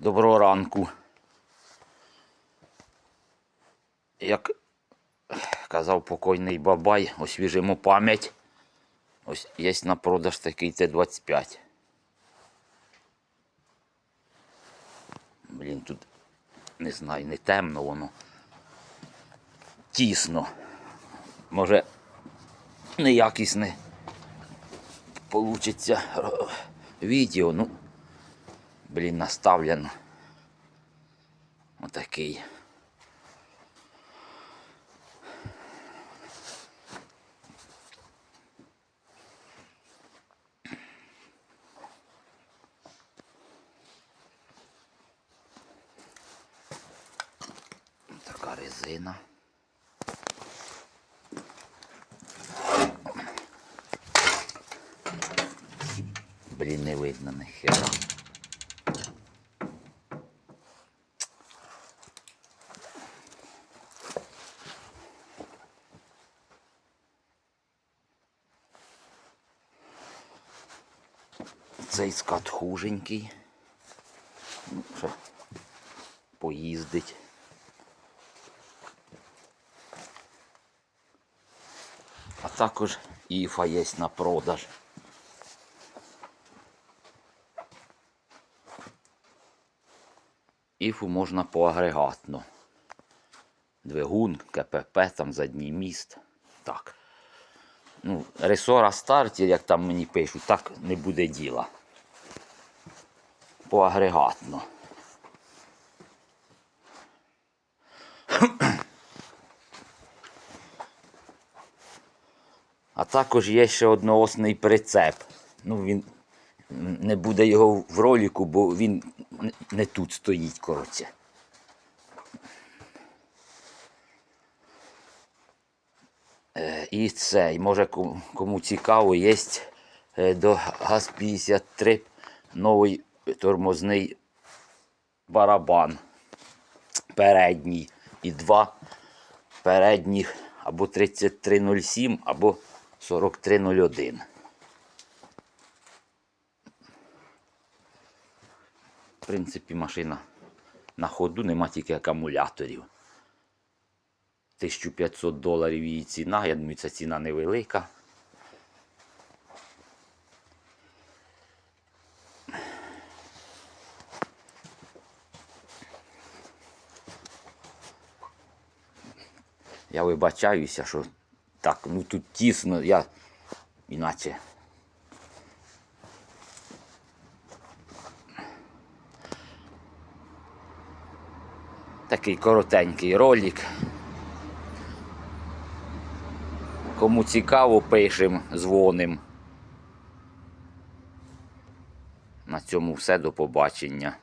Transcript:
Доброго ранку. Як казав покойний бабай, освіжимо пам'ять. Ось є на продаж такий Т-25. Блін, тут не знаю, не темно воно. Тісно. Може, неякісне получиться відео, ну, блін, наставлено. Отакий. Така резина. Блін, не видно ніхера. Цей скат хуженький. Ну, ще поїздить. А також іфа є на продаж. Іфу можна поагрегатно. Двигун, КПП, там задній міст. Так. Ну, ресора старті, як там мені пишуть, так не буде діла. Поагрегатно. А також є ще одноосний прицеп. Ну, він не буде його в роліку, бо він не- тут стоїть, коротше. І це, і може кому- цікаво, є до ГАЗ-53 новий тормозний барабан передній і два передніх або 3307, або 4301. В принципі, машина на ходу, нема тільки акумуляторів. 1500 доларів її ціна, я думаю, ця ціна невелика. Я вибачаюся, що так, ну тут тісно, я іначе. Такий коротенький ролик. Кому цікаво, пишемо, дзвоним. На цьому все, до побачення.